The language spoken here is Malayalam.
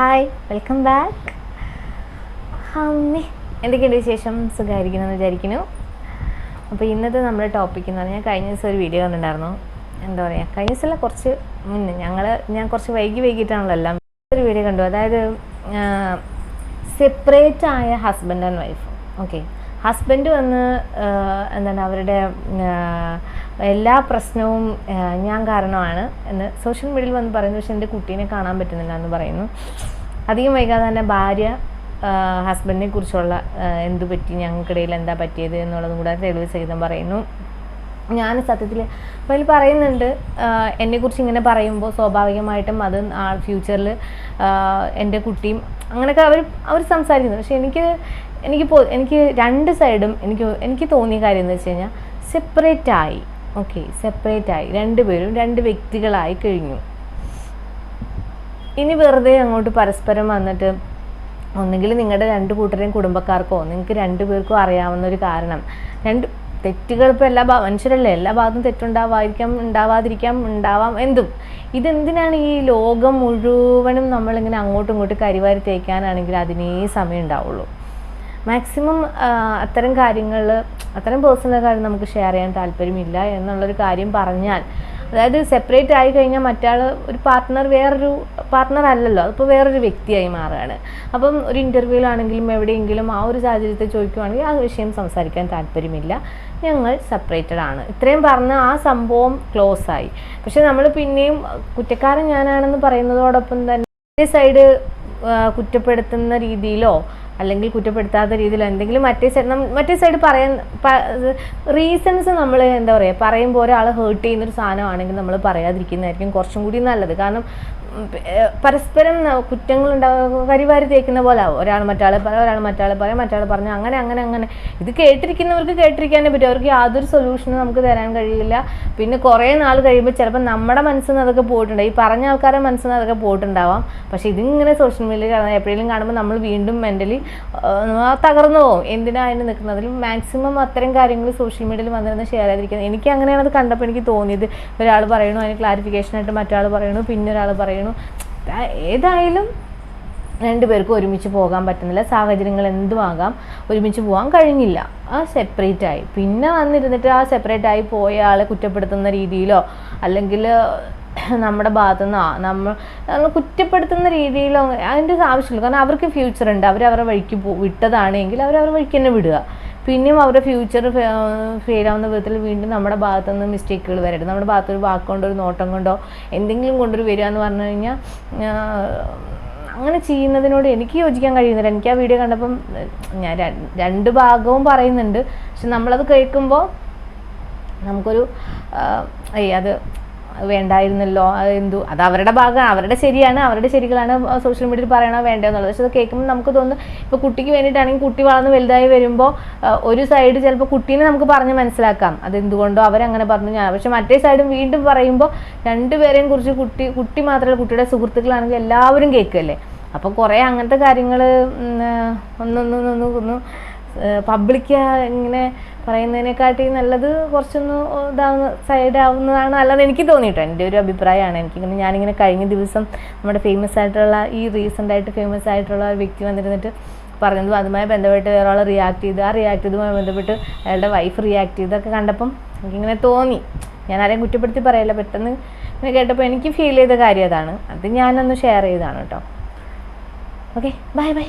ഹായ് വെൽക്കം ബാക്ക് അമ്മേ എന്തൊക്കെയുണ്ട് വിശേഷം? സുഖമായിരിക്കണമെന്ന് വിചാരിക്കുന്നു. അപ്പോൾ ഇന്നത്തെ നമ്മുടെ ടോപ്പിക് എന്ന് പറഞ്ഞാൽ കഴിഞ്ഞ ദിവസം ഒരു വീഡിയോ കണ്ടിട്ടുണ്ടായിരുന്നു. എന്താ പറയുക കഴിഞ്ഞ ദിവസമല്ല കുറച്ച് മുന്നേ. ഞങ്ങൾ ഞാൻ കുറച്ച് വൈകി വൈകിട്ടാണല്ലോ എല്ലാം. ഒരു വീഡിയോ കണ്ടു. അതായത് സെപ്പറേറ്റ് ആയ husband and wife okay husband വന്ന് എന്താണ് അവരുടെ എല്ലാ പ്രശ്നവും ഞാൻ കാരണമാണ് എന്ന് സോഷ്യൽ മീഡിയയിൽ വന്ന് പറയുന്നു. പക്ഷെ എന്റെ കുട്ടീനെ കാണാൻ പറ്റുന്നില്ല എന്ന് പറയുന്നു. അധികം വൈകാതെ തന്നെ ഭാര്യ ഹസ്ബൻഡിനെ കുറിച്ചുള്ള എന്ത് പറ്റി ഞങ്ങൾക്കിടയിൽ എന്താ പറ്റിയത് എന്നുള്ളതും കൂടെ തെളിവ് സഹിതം പറയുന്നു. ഞാൻ സത്യത്തിൽ അപ്പോൾ പറയുന്നുണ്ട് എന്നെക്കുറിച്ച് ഇങ്ങനെ പറയുമ്പോൾ സ്വാഭാവികമായിട്ടും അത് ഫ്യൂച്ചറിൽ എന്റെ കുട്ടിയും അങ്ങനെയൊക്കെ അവർ അവർ സംസാരിക്കുന്നു പക്ഷേ എനിക്ക് എനിക്ക് പോ എനിക്ക് രണ്ട് സൈഡും എനിക്ക് എനിക്ക് തോന്നിയ കാര്യം എന്ന് വെച്ച് കഴിഞ്ഞാൽ സെപ്പറേറ്റ് ആയി. ഓക്കെ സെപ്പറേറ്റ് ആയി. രണ്ടുപേരും രണ്ട് വ്യക്തികളായി കഴിഞ്ഞു. ഇനി വെറുതെ അങ്ങോട്ട് പരസ്പരം വന്നിട്ട് ഒന്നുകിൽ നിങ്ങളുടെ രണ്ട് കൂട്ടരെയും കുടുംബക്കാർക്കോ നിങ്ങൾക്ക് രണ്ടു പേർക്കോ അറിയാവുന്ന ഒരു കാരണം. രണ്ട് തെറ്റുകൾ ഇപ്പോൾ എല്ലാ ഭാ മനുഷ്യരല്ലേ? എല്ലാ ഭാഗത്തും തെറ്റുണ്ടാവാതിരിക്കാം ഉണ്ടാവാതിരിക്കാം ഉണ്ടാവാം എന്തും. ഇതെന്തിനാണ് ഈ ലോകം മുഴുവനും നമ്മളിങ്ങനെ അങ്ങോട്ടും ഇങ്ങോട്ടും കരിവാരി തേക്കാനാണെങ്കിൽ അതിനേ സമയം ഉണ്ടാവുള്ളൂ. മാക്സിമം അത്തരം കാര്യങ്ങൾ അത്തരം പേഴ്സണൽ കാര്യം നമുക്ക് ഷെയർ ചെയ്യാൻ താല്പര്യമില്ല എന്നുള്ളൊരു കാര്യം പറഞ്ഞാൽ. അതായത് സെപ്പറേറ്റ് ആയി കഴിഞ്ഞാൽ മറ്റാൾ ഒരു പാർട്ട്ണർ വേറൊരു പാർട്ട്ണർ അല്ലല്ലോ അതിപ്പോൾ വേറൊരു വ്യക്തിയായി മാറുകയാണ്. അപ്പം ഒരു ഇന്റർവ്യൂവിലാണെങ്കിലും എവിടെയെങ്കിലും ആ ഒരു സാഹചര്യത്തെ ചോദിക്കുവാണെങ്കിൽ ആ വിഷയം സംസാരിക്കാൻ താല്പര്യമില്ല. ഞങ്ങൾ സെപ്പറേറ്റഡ് ആണ്. ഇത്രയും പറഞ്ഞ ആ സംഭവം ക്ലോസ് ആയി. പക്ഷെ നമ്മൾ പിന്നെയും കുറ്റക്കാരൻ ഞാനാണെന്ന് പറയുന്നതോടൊപ്പം തന്നെ സൈഡ് കുറ്റപ്പെടുത്തുന്ന രീതിയിലോ അല്ലെങ്കിൽ കുറ്റപ്പെടുത്താത്ത രീതിയിൽ എന്തെങ്കിലും മറ്റേ സൈഡ് മറ്റേ സൈഡ് പറയാൻ റീസൺസ് നമ്മൾ എന്താ പറയുക പറയുമ്പോൾ ഒരാൾ ഹേർട്ട് ചെയ്യുന്നൊരു സാധനമാണെങ്കിൽ നമ്മൾ പറയാതിരിക്കുന്നതായിരിക്കും കുറച്ചും കൂടി നല്ലത്. കാരണം പരസ്പരം കുറ്റങ്ങൾ ഉണ്ടാകും കരിവാരി തേക്കുന്ന പോലെ ആവും. ഒരാൾ മറ്റാളെ പറയാം ഒരാൾ മറ്റാളെ പറയാം മറ്റാൾ പറഞ്ഞു അങ്ങനെ അങ്ങനെ അങ്ങനെ. ഇത് കേട്ടിരിക്കുന്നവർക്ക് കേട്ടിരിക്കാനേ പറ്റും. അവർക്ക് യാതൊരു സൊല്യൂഷനും നമുക്ക് തരാൻ കഴിയില്ല. പിന്നെ കുറേ നാൾ കഴിയുമ്പോൾ ചിലപ്പോൾ നമ്മുടെ മനസ്സിൽ നിന്ന് അതൊക്കെ പോയിട്ടുണ്ട്. ഈ പറഞ്ഞ ആൾക്കാരുടെ മനസ്സിൽ നിന്ന് അതൊക്കെ പോയിട്ടുണ്ടാവാം. പക്ഷേ ഇതിങ്ങനെ സോഷ്യൽ മീഡിയയിൽ എപ്പോഴെങ്കിലും കാണുമ്പോൾ നമ്മൾ വീണ്ടും മെന്റലി തകർന്നു പോകും. എന്തിനാ അതിന് നിൽക്കുന്നതിൽ മാക്സിമം അത്തരം കാര്യങ്ങൾ സോഷ്യൽ മീഡിയയിൽ വന്നിരുന്ന് ഷെയർ ചെയ്തിരിക്കുന്നത്. എനിക്ക് അങ്ങനെയാണ് അത് കണ്ടപ്പോൾ എനിക്ക് തോന്നിയത്. ഒരാൾ പറയണു അതിന് ക്ലാരിഫിക്കേഷനായിട്ട് മറ്റാൾ പറയണു പിന്നെ ഒരാൾ പറയണു. ഏതായാലും രണ്ടുപേർക്കും ഒരുമിച്ച് പോകാൻ പറ്റുന്നില്ല. സാഹചര്യങ്ങൾ എന്തുമാകാം ഒരുമിച്ച് പോകാൻ കഴിഞ്ഞില്ല. ആ സെപ്പറേറ്റ് ആയി. പിന്നെ വന്നിരുന്നിട്ട് ആ സെപ്പറേറ്റ് ആയി പോയ ആളെ കുറ്റപ്പെടുത്തുന്ന രീതിയിലോ അല്ലെങ്കിൽ നമ്മുടെ ഭാഗത്തു നിന്ന് നമ്മൾ കുറ്റപ്പെടുത്തുന്ന രീതിയിലോ അതിന്റെ ആവശ്യമില്ല. കാരണം അവർക്ക് ഫ്യൂച്ചർ ഉണ്ട്. അവർ അവരുടെ വഴിക്ക് പോ വിട്ടതാണെങ്കിൽ അവർ അവരുടെ വഴിക്ക് തന്നെ വിടുക. പിന്നെയും അവരുടെ ഫ്യൂച്ചർ ഫെയിൽ ആവുന്ന വിധത്തിൽ വീണ്ടും നമ്മുടെ ഭാഗത്തു നിന്ന് മിസ്റ്റേക്കുകൾ വരരുത്. നമ്മുടെ ഭാഗത്ത് ഒരു വാക്കുകൊണ്ടോ ഒരു നോട്ടം കൊണ്ടോ എന്തെങ്കിലും കൊണ്ടൊരു വരിക എന്ന് പറഞ്ഞു കഴിഞ്ഞാൽ അങ്ങനെ ചെയ്യുന്നതിനോട് എനിക്ക് യോജിക്കാൻ കഴിയുന്നില്ല. എനിക്ക് ആ വീഡിയോ കണ്ടപ്പം ഞാൻ രണ്ട് ഭാഗവും പറയുന്നുണ്ട്. പക്ഷെ നമ്മളത് കേൾക്കുമ്പോൾ നമുക്കൊരു അത് വേണ്ടായിരുന്നല്ലോ അത് എന്തു? അത് അവരുടെ ഭാഗമാണ് അവരുടെ ശരിയാണ് അവരുടെ ശരികളാണ് സോഷ്യൽ മീഡിയയിൽ പറയണോ വേണ്ടോ എന്നുള്ളത്. പക്ഷെ അത് കേൾക്കുമ്പോൾ നമുക്ക് തോന്നുന്നു ഇപ്പോൾ കുട്ടിക്ക് വേണ്ടിയിട്ടാണെങ്കിൽ കുട്ടി വളർന്ന് വലുതായി വരുമ്പോൾ ഒരു സൈഡ് ചിലപ്പോൾ കുട്ടീനെ നമുക്ക് പറഞ്ഞ് മനസ്സിലാക്കാം. അതെന്തുകൊണ്ടോ അവരങ്ങനെ പറഞ്ഞു ഞാൻ പക്ഷെ മറ്റേ സൈഡും വീണ്ടും പറയുമ്പോൾ രണ്ടുപേരെയും കുറിച്ച് കുട്ടി കുട്ടി മാത്രമല്ല കുട്ടിയുടെ സുഹൃത്തുക്കളാണെങ്കിൽ എല്ലാവരും കേൾക്കുമല്ലേ അപ്പോൾ കുറേ അങ്ങനത്തെ കാര്യങ്ങൾ ഒന്നൊന്നൊന്ന് ഒന്ന് പബ്ലിക് ഇങ്ങനെ പറയുന്നതിനെക്കാട്ടി നല്ലത് കുറച്ചൊന്ന് ഇതാവുന്ന സൈഡാവുന്നതാണ് അല്ലാതെ എനിക്ക് തോന്നിയിട്ടോ. എന്റെ ഒരു അഭിപ്രായമാണ്. എനിക്കിങ്ങനെ ഞാനിങ്ങനെ കഴിഞ്ഞ ദിവസം നമ്മുടെ ഫേമസ് ആയിട്ടുള്ള ഈ റീസെന്റായിട്ട് ഫേമസ് ആയിട്ടുള്ള ഒരു വ്യക്തി വന്നിരുന്നിട്ട് പറഞ്ഞതും അതുമായി ബന്ധപ്പെട്ട് വേറെ ആൾ റിയാക്ട് ചെയ്ത് ആ റിയാക്ട് ചെയ്തുമായി ബന്ധപ്പെട്ട് അയാളുടെ വൈഫ് റിയാക്ട് ചെയ്തൊക്കെ കണ്ടപ്പം എനിക്കിങ്ങനെ തോന്നി. ഞാൻ ആരെയും കുറ്റപ്പെടുത്തി പറയല്ല. പെട്ടെന്ന് ഇങ്ങനെ കേട്ടപ്പോൾ എനിക്ക് ഫീൽ ചെയ്ത കാര്യം അതാണ്. അത് ഞാനൊന്ന് ഷെയർ ചെയ്തതാണ് കേട്ടോ. Okay bye bye